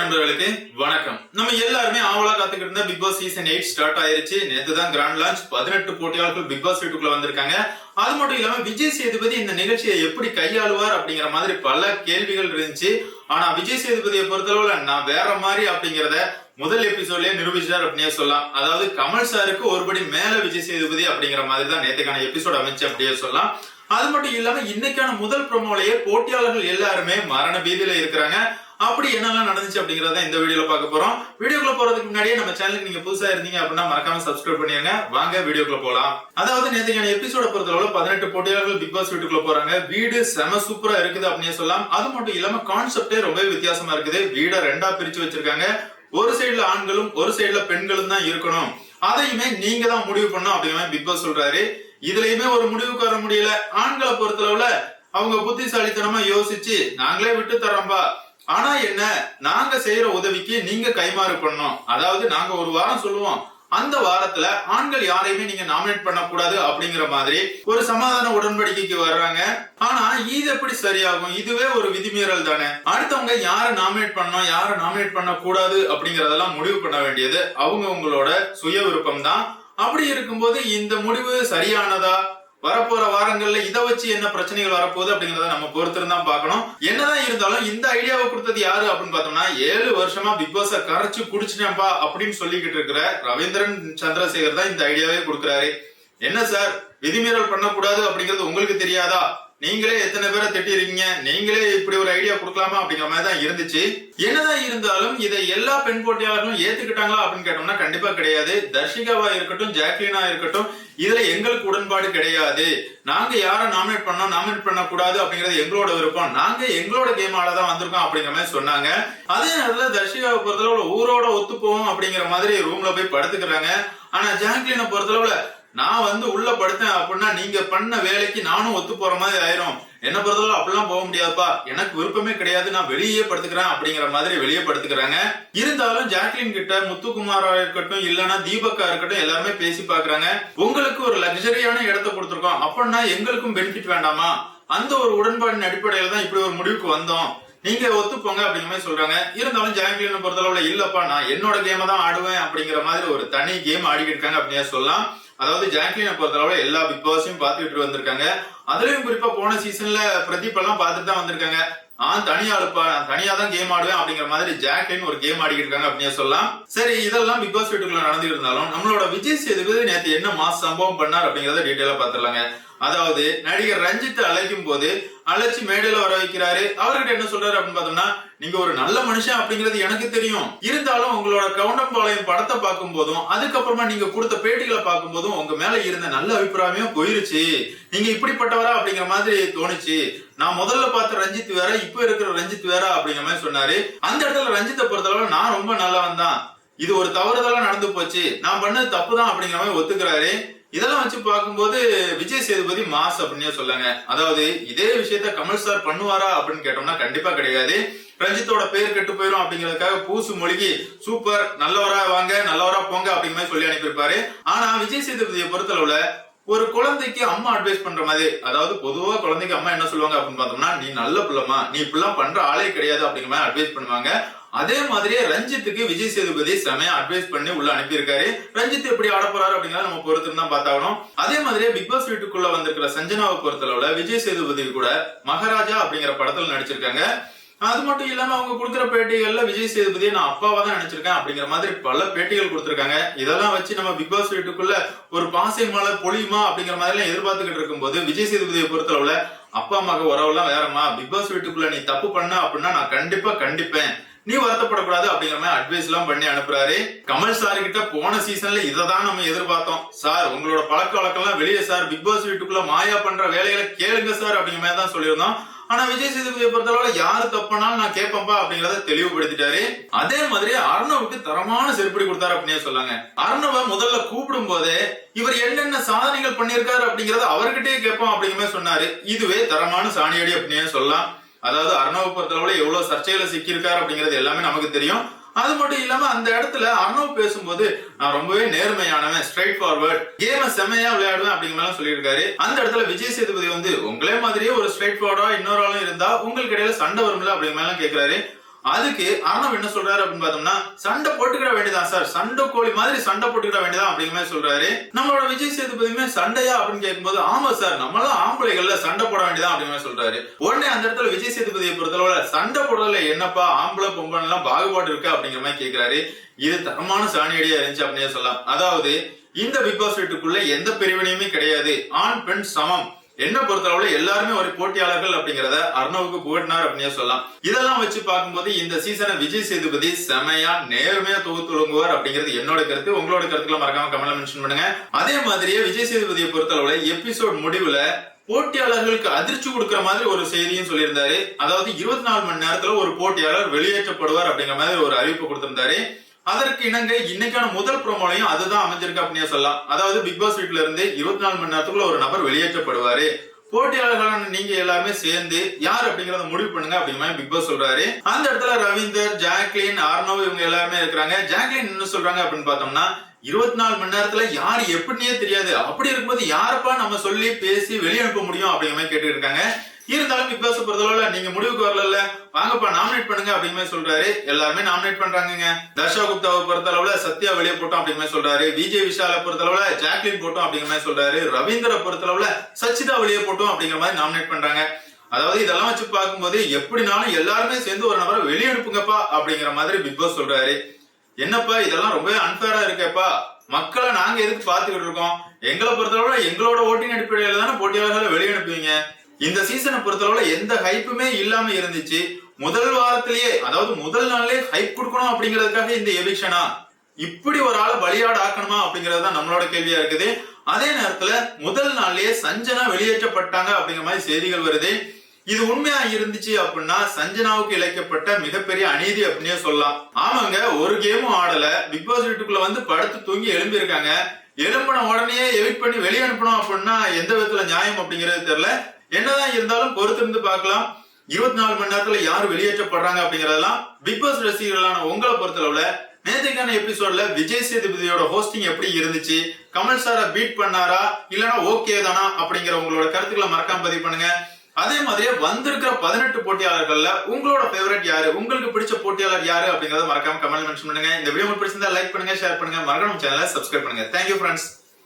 நண்பர்களுக்கு வணக்கம். நம்ம எல்லாருமே ஆவலா காத்துக்கிட்டு இருந்த Bigg Boss season eight start ஆயிருச்சு. நேத்து தான் கிராண்ட் லான்ச் பதினெட்டு போட்டியாளர்கள் பிக் பாஸ் வீட்டுக்குள்ள வந்திருக்காங்க. அது மட்டும் இல்லாம விஜய் சேதுபதி இந்த நிகழ்ச்சியை எப்படி கையாளுவார் அப்படிங்கிற மாதிரி பல கேள்விகள் இருந்துச்சு. ஆனா விஜய் சேதுபதியை பொறுத்தளவுல நான் வேற மாதிரி அப்படிங்கறத முதல் எபிசோட்லயே நிரூபிச்சார் அப்படின்னே சொல்லலாம். அதாவது கமல் சாருக்கு ஒருபடி மேல விஜய் சேதுபதி அப்படிங்கிற மாதிரி தான் நேத்துக்கான எபிசோட் அமைச்சு அப்படியே சொல்லலாம். அது மட்டும் இல்லாம இன்னைக்கான முதல் ப்ரோமோலயே போட்டியாளர்கள் எல்லாருமே மரண பீதியில இருக்கிறாங்க. அப்படி என்னெல்லாம் நடந்துச்சு அப்படிங்கறத இந்த வீடியோல பார்க்க போறோம். வீடியோக்குள்ள போறதுக்கு முன்னாடியே நம்ம சேனலுக்கு நீங்க புதுசா இருந்தீங்க அப்படின்னா மறக்காம சப்ஸ்கிரைப் பண்ணிருங்க. வாங்க வீடியோக்குள்ள போலாம். அதாவது நேற்றுக்கான எபிசோட பொறுத்தளவுல பதினெட்டு போட்டியாளர்கள் பிக் பாஸ் வீட்டுக்குள்ள போறாங்க. வீடு செம சூப்பரா இருக்குது அப்படின்னு சொல்லலாம். அது மட்டும் இல்லாம கான்செப்டே ரொம்பவே வித்தியாசமா இருக்குது. வீடை ரெண்டா பிரிச்சு வச்சிருக்காங்க. ஒரு சைடுல ஆண்களும் ஒரு சைடுல பெண்களும் தான் இருக்கணும். அதையுமே நீங்க தான் முடிவு பண்ணும் அப்படிங்கிற பிக் பாஸ் சொல்றாரு. இதுலயுமே ஒரு முடிவுக்கு வர முடியல. ஆண்களை பொறுத்தளவுல அவங்க புத்திசாலித்தனமா யோசிச்சு நாங்களே விட்டு தரோம்பா ஆனா என்ன நாங்க செய்யற உதவிக்கு நீங்க கைமாறு பண்ணணும். அதாவது நாங்க ஒரு வாரம் சொல்லுவோம் அந்த வாரத்துல ஆண்கள் யாரையுமே நீங்க நாமினேட் பண்ணக்கூடாது அப்படிங்கிற மாதிரி ஒரு சமாதான உடன்படிக்கைக்கு வர்றாங்க. ஆனா இது எப்படி சரியாகும்? இதுவே ஒரு விதிமீறல் தானே. அடுத்தவங்க யாரை நாமினேட் பண்ணணும் யாரை நாமினேட் பண்ண கூடாது அப்படிங்கறதெல்லாம் முடிவு பண்ண வேண்டியது அவங்க உங்களோட சுய விருப்பம் தான் அப்படி இருக்கும்போது இந்த முடிவு சரியானதா? வரப்போற வாரங்கள்ல இதை வச்சு என்ன பிரச்சனைகள் வரப்போகுது அப்படிங்கறத நம்ம பொறுத்திருந்தா பார்க்கணும். என்னதான் இருந்தாலும் இந்த ஐடியாவை கொடுத்தது யாரு அப்படின்னு பார்த்தோம்னா ஏழு வருஷமா பிக் பாஸ கரைச்சு குடிச்சிட்டேன்பா அப்படின்னு சொல்லிக்கிட்டு இருக்கிற ரவீந்திரன் சந்திரசேகர் தான் இந்த ஐடியாவே கொடுக்குறாரு. என்ன சார்? விதிமீறல் பண்ணக்கூடாது அப்படிங்கிறது உங்களுக்கு தெரியாதா? நீங்களே எத்தனை பேரை திட்டிருக்கீங்க? நீங்களே இப்படி ஒரு ஐடியா கொடுக்கலாமா அப்படிங்கிற மாதிரி தான் இருந்துச்சு. என்னதான் இருந்தாலும் இதை எல்லா பெண் போட்டியாளர்களும் ஏத்துக்கிட்டாங்களா அப்படின்னு கேட்டோம்னா கண்டிப்பா கிடையாது. தர்ஷிகாவா இருக்கட்டும் ஜாக்லினா இருக்கட்டும் இதுல எங்களுக்கு உடன்பாடு கிடையாது. நாங்க யாரை நாமினேட் பண்ணோம் நாமினேட் பண்ண கூடாது அப்படிங்கறது எங்களோட விருப்பம். நாங்க எங்களோட கேம் தான் வந்திருக்கோம் அப்படிங்கிற மாதிரி சொன்னாங்க. அதே நேரத்துல தர்ஷிகாவை பொறுத்தளவுல ஊரோட ஒத்து போவோம் அப்படிங்கிற மாதிரி ரூம்ல போய் படுத்துக்கிறாங்க. ஆனா ஜாக்லினை பொறுத்தளவுல நான் வந்து உள்ள படுத்தேன் அப்படின்னா நீங்க பண்ண வேலைக்கு நானும் ஒத்து போற மாதிரி ஆயிரும். என்ன பொறுத்தவரை அப்படிலாம் போக முடியாதுப்பா. எனக்கு விருப்பமே கிடையாது. நான் வெளியே படுத்துக்கிறேன் அப்படிங்கிற மாதிரி வெளியே படுத்துக்கிறாங்க. இருந்தாலும் ஜாக்லின் கிட்ட முத்துக்குமாரா இருக்கட்டும் இல்லனா தீபக்கா இருக்கட்டும் எல்லாருமே பேசி பாக்குறாங்க உங்களுக்கு ஒரு லக்ஸரியான இடத்த கொடுத்துருக்கோம். அப்படின்னா எங்களுக்கும் பெனிஃபிட் வேண்டாமா? அந்த ஒரு உடன்பாடின் அடிப்படையில தான் இப்படி ஒரு முடிவுக்கு வந்தோம். நீங்க ஒத்துப்போங்க அப்படிங்கிற மாதிரி சொல்றாங்க. இருந்தாலும் ஜாக்லின் பொறுத்தளவுல இல்லப்பா. நான் என்னோட கேமை தான் ஆடுவேன் அப்படிங்கிற மாதிரி ஒரு தனி கேம் ஆடிக்கிட்டு இருக்காங்க அப்படின்னு சொல்லலாம். அதாவது ஜாக்லினை பொறுத்தளவுல எல்லா பிக் பாஸையும் பார்த்துக்கிட்டு வந்திருக்காங்க. அதுலயும் குறிப்பா போன சீசன்ல பிரதீப் எல்லாம் பார்த்துட்டு தான் வந்திருக்காங்க. நான் தனியா இருப்பா தனியா தான் கேம் ஆடுவேன் அப்படிங்கிற மாதிரி ஜாக்லின் ஒரு கேம் ஆடிக்கிட்டு இருக்காங்க அப்படின்னு சொல்லலாம். சரி இதெல்லாம் பிக் பாஸ் வீட்டுக்குள்ள நடந்துட்டு இருந்தாலும் நம்மளோட விஜய் சேதுபதி நேற்று என்ன மாஸ் சம்பவம் பண்ணார் அப்படிங்கறத டீட்டெயிலா பாத்துடலாங்க. அதாவது நடிகர் ரஞ்சித் அழைக்கும் போது அழைச்சு மேடையில வர வைக்கிறாரு. அவர்கிட்ட என்ன சொல்றாரு அப்படின்னு பார்த்தோம்னா நீங்க ஒரு நல்ல மனுஷன் அப்படிங்கிறது எனக்கு தெரியும். இருந்தாலும் உங்களோட கவுண்டம்பாளையம் படத்தை பார்க்கும் போதும் அதுக்கப்புறமா நீங்க கொடுத்த பேட்டிகளை பார்க்கும் போதும் உங்க மேல இருந்த நல்ல அபிப்பிராயமே போயிருச்சு. நீங்க இப்படிப்பட்டவரா அப்படிங்கிற மாதிரி தோணுச்சு. நான் முதல்ல பார்த்த ரஞ்சித் வேற இப்ப இருக்கிற ரஞ்சித் வேற அப்படிங்கிற மாதிரி சொன்னாரு. அந்த இடத்துல ரஞ்சித்தை பொறுத்தளவு நான் ரொம்ப நல்லவன் தான். இது ஒரு தவறுதலா நடந்து போச்சு. நான் பண்ணது தப்பு தான் அப்படிங்கிற மாதிரி ஒத்துக்கிறாரு. இதெல்லாம் வச்சு பார்க்கும்போது விஜய் சேதுபதி மாஸ் அப்படின்னே சொல்லாங்க. அதாவது இதே விஷயத்த கமல் சார் பண்ணுவாரா அப்படின்னு கேட்டோம்னா கண்டிப்பா கிடையாது. ரஞ்சித்தோட பேர் கெட்டு போயிடும் அப்படிங்கிறதுக்காக பூசு மொழிகி சூப்பர் நல்லவரா வாங்க நல்லவரா போங்க அப்படிங்கிற மாதிரி சொல்லி அனுப்பியிருப்பாரு. ஆனா விஜய் சேதுபதியை பொறுத்தளவுல ஒரு குழந்தைக்கு அம்மா அட்வைஸ் பண்ற மாதிரி அதாவது பொதுவா குழந்தைக்கு அம்மா என்ன சொல்லுவாங்க அப்படின்னு பார்த்தோம்னா நீ நல்ல பிள்ளைமா நீ இப்படிலாம் பண்ற ஆளே கிடையாது அப்படிங்கிற மாதிரி அட்வைஸ் பண்ணுவாங்க. அதே மாதிரியே ரஞ்சித்துக்கு விஜய் சேதுபதி செமையா அட்வைஸ் பண்ணி உள்ள அனுப்பியிருக்காரு. ரஞ்சித் எப்படி ஆட போறாரு நம்ம பொறுத்து தான் பார்த்தாகணும். அதே மாதிரியே பிக் பாஸ் வீட்டுக்குள்ள வந்திருக்கிற சஞ்சனாவை பொறுத்தளவுல விஜய் சேதுபதி கூட மகாராஜா அப்படிங்கிற படத்துல நடிச்சிருக்காங்க. அது மட்டும் இல்லாம அவங்க கொடுக்குற பேட்டிகள்ல விஜய் சேதுபதியை நான் அப்பாவா தான் நினைச்சிருக்கேன் அப்படிங்கிற மாதிரி பல பேட்டிகள் கொடுத்திருக்காங்க. இதெல்லாம் வச்சு நம்ம பிக் பாஸ் வீட்டுக்குள்ள ஒரு பாசை மலை பொழியுமா அப்படிங்கிற மாதிரி எல்லாம் எதிர்பார்த்துக்கிட்டு இருக்கும்போது விஜய் சேதுபதியை பொறுத்தளவுல அப்பா அம்மாக்கு உறவுலாம் வேறம்மா. பிக் பாஸ் வீட்டுக்குள்ள நீ தப்பு பண்ண அப்படின்னா நான் கண்டிப்பா கண்டிப்பேன். நீ வருத்தப்படக்கூடாது அப்படிங்கிற மாதிரி அட்வைஸ் எல்லாம் பண்ணி அனுப்புறாரு. கமல் சார் கிட்ட போன சீசன்ல இதை தான் நம்ம எதிர்பார்த்தோம். சார் உங்களோட பழக்க வழக்கம்லாம் வெளியே சார் பிக் பாஸ் வீட்டுக்குள்ள மாயா பண்ற வேலைகளை கேளுங்க சார் அப்படிங்கிற மாதிரி தான் சொல்லியிருந்தோம். ஆனா விஜய் சேதுபதியை பொறுத்தளவுல யாரு தப்புனாலும் நான் கேட்பேன்பா அப்படிங்கறத தெளிவுபடுத்திட்டாரு. அதே மாதிரி அர்ணவுக்கு தரமான செருப்படி கொடுத்தாரு அப்படின்னே சொல்லாங்க. அர்ணவை முதல்ல கூப்பிடும் போதே இவர் என்னென்ன சாதனைகள் பண்ணியிருக்காரு அப்படிங்கறத அவர்கிட்டயே கேட்போம் அப்படிங்கிற சொன்னாரு. இதுவே தரமான சாணியடி அப்படின்னே சொல்லலாம். அதாவது அர்ணவை பொறுத்தளவுல எவ்வளவு சர்ச்சையில சிக்கியிருக்காரு அப்படிங்கிறது எல்லாமே நமக்கு தெரியும். அது மட்டும் இல்லாம அந்த இடத்துல அர்ணவ் பேசும்போது நான் ரொம்பவே நேர்மையானவன் ஸ்ட்ரைட் ஃபார்வர்ட் கேம செமையா விளையாடுவேன் அப்படிங்கிற சொல்லியிருக்காரு. அந்த இடத்துல விஜய் சேதுபதி வந்து உங்களே மாதிரியே ஒரு ஸ்ட்ரைட் ஃபார்வர்டா இன்னொரு ஆளும் இருந்தா உங்களுக்கு இடையில சண்டை வரும்ல? அப்படிங்கிற மாதிரி கேக்குறாரு. அதுக்கு அர்ணவ் என்ன சொல்றாரு அப்படின்னு பார்த்தோம்னா சண்டை போட்டுக்கிட வேண்டியதான் சார். சண்டை கோழி மாதிரி சண்டை போட்டுக்கிட வேண்டியதான் அப்படிங்கிற மாதிரி சொல்றாரு. நம்மளோட விஜய் சேதுபதியுமே சண்டையா அப்படின்னு கேட்கும்போது ஆமா சார் நம்மளாம் ஆம்பளைகள்ல சண்டை போட வேண்டியதான் அப்படிங்கிற மாதிரி சொல்றாரு. உடனே அந்த இடத்துல விஜய் சேதுபதியை பொறுத்தளவுல சண்டை போடுறதுல என்னப்பா ஆம்பளை பொம்பளை எல்லாம் பாகுபாடு இருக்கு அப்படிங்கிற மாதிரி கேட்கிறாரு இது தரமான சாணியடியா இருந்துச்சு அப்படின்னு சொல்லலாம். அதாவது இந்த பிக் பாஸ் வீட்டுக்குள்ள எந்த பிரிவினையுமே கிடையாது. ஆண் பெண் சமம். என்ன பொறுத்தளவுல எல்லாருமே ஒரு போட்டியாளர்கள் அப்படிங்கறத அர்ணவுக்கு புகட்டினார் அப்படின்னே சொல்லலாம். இதெல்லாம் வச்சு பார்க்கும்போது இந்த சீசனை விஜய் சேதுபதி செமையா நேர்மையா தொகுத்து ஒழுங்குவார் அப்படிங்கிறது என்னோட கருத்து. உங்களோட கருத்துக்களை மறக்காம கமெண்ட்ல மென்ஷன் பண்ணுங்க. அதே மாதிரியே விஜய் சேதுபதியை பொறுத்தளவுல எபிசோட் முடிவுல போட்டியாளர்களுக்கு அதிர்ச்சி கொடுக்கிற மாதிரி ஒரு செய்தியும் சொல்லியிருந்தாரு. அதாவது இருபத்தி நாலு மணி நேரத்துல ஒரு போட்டியாளர் வெளியேற்றப்படுவார் அப்படிங்கிற மாதிரி ஒரு அறிவிப்பு கொடுத்திருந்தாரு. அதற்கு இணங்க இன்னைக்கான முதல் ப்ரோமோலையும் அதுதான் அமைஞ்சிருக்கு அப்படின்னு சொல்லலாம். அதாவது பிக் பாஸ் வீட்ல இருந்து இருபத்தி நாலு மணி நேரத்துக்குள்ள ஒரு நபர் வெளியேற்றப்படுவாரு. போட்டியாளர்களான நீங்க எல்லாருமே சேர்ந்து யார் அப்படிங்கறத முடிவு பண்ணுங்க அப்படிங்கிற மாதிரி பிக் பாஸ் சொல்றாரு. அந்த இடத்துல ரவீந்தர் ஜாக்லின் ஆர்னவ் இவங்க எல்லாருமே இருக்கிறாங்க. ஜாக்லின் என்ன சொல்றாங்க அப்படின்னு பார்த்தோம்னா இருபத்தி நாலு மணி நேரத்துல யார் எப்படின்னே தெரியாது. அப்படி இருக்கும்போது யாரப்பா நம்ம சொல்லி பேசி வெளியே அனுப்ப முடியும் அப்படிங்கிற மாதிரி கேட்டு இருக்காங்க. இருந்தாலும் பிக் பாஸ் பொறுத்தளவுல நீங்க முடிவுக்கு வரல வாங்கப்பா நாமினேட் பண்ணுங்க அப்படிங்கிற மாதிரி சொல்றாரு. எல்லாருமே நாமினேட் பண்றாங்க தர்ஷா குப்தாவை பொறுத்தளவுல சத்யா வெளியே போட்டோம் அப்படிங்கிற மாதிரி சொல்றாரு. விஜய் விஷாலை பொறுத்தளவுல ஜாக்லின் போட்டோம் அப்படிங்கிற மாதிரி சொல்றாரு. ரவீந்திர பொறுத்தளவுல சச்சிதா வெளியே போட்டோம் அப்படிங்கிற மாதிரி நாமினேட் பண்றாங்க. அதாவது இதெல்லாம் வச்சு பார்க்கும்போது எப்படினாலும் எல்லாருமே சேர்ந்து ஒரு நபரை வெளியே அனுப்புங்கப்பா அப்படிங்கிற மாதிரி பிக் பாஸ் சொல்றாரு. என்னப்பா இதெல்லாம் ரொம்பவே அன்பேரா இருக்கேப்பா. மக்களை நாங்க எதுக்கு பாத்துக்கிட்டு இருக்கோம்? எங்களை பொறுத்தளவுல எங்களோட ஓட்டிங் அடிப்படையில தானே போட்டியாளர்களை வெளியே அனுப்புவீங்க? இந்த சீசனை பொறுத்தளவுல எந்த ஹைப்புமே இல்லாம இருந்துச்சு. முதல் வாரத்திலேயே அதாவது முதல் நாள்லயே ஹைப் கொடுக்கணும் அப்படிங்கிறதுக்காக இந்த எவிக்ஷனா இப்படி ஒரு ஆளை பலியாடு ஆக்கணுமா அப்படிங்கறது தான் நம்மளோட கேள்வியா இருக்குது. அதே நேரத்துல முதல் நாள்லயே சஞ்சனா வெளியேற்றப்பட்டாங்க அப்படிங்கிற மாதிரி செய்திகள் வருது. இது உண்மையா இருந்துச்சு அப்படின்னா சஞ்சனாவுக்கு இழைக்கப்பட்ட மிகப்பெரிய அநீதி அப்படின்னே சொல்லலாம். ஆமாங்க ஒரு கேமும் ஆடல. பிக் பாஸ் வீட்டுக்குள்ள வந்து படுத்து தூங்கி எழும்பி இருக்காங்க எழும்பின உடனே எவிட் பண்ணி வெளியே அனுப்பணும் அப்படின்னா எந்த விதத்துல நியாயம் அப்படிங்கிறது தெரியல. என்னதான் இருந்தாலும் பொறுத்திருந்து பார்க்கலாம். இருபத்தி நாலு மணி நேரத்துல யார் வெளியேற்றப்படுறாங்க அப்படிங்கறதெல்லாம் பிக் பாஸ் ரசிகர்களான உங்களை பொறுத்தளவுல நேற்றுக்கான எபிசோட்ல விஜய் சேதுபதியோட ஹோஸ்டிங் எப்படி இருந்துச்சு? கமல் சாரை பீட் பண்ணாரா? இல்லனா ஓகே தானா? அப்படிங்கிற உங்களோட கருத்துக்களை மறக்காம பதிவு பண்ணுங்க. அதே மாதிரியே வந்திருக்கிற பதினெட்டு போட்டியாளர்கள்ல உங்களோட ஃபேவரட் யாரு? உங்களுக்கு பிடிச்ச போட்டியாளர் யாரு அப்படிங்கறத மறக்காம கமெண்ட் மென்ஷன் பண்ணுங்க இந்த வீடியோ பிடிச்சிருந்தா லைக் பண்ணுங்க ஷேர் பண்ணுங்க. மறக்காம சேனலை சப்ஸ்கிரைப் பண்ணுங்க. Thank you friends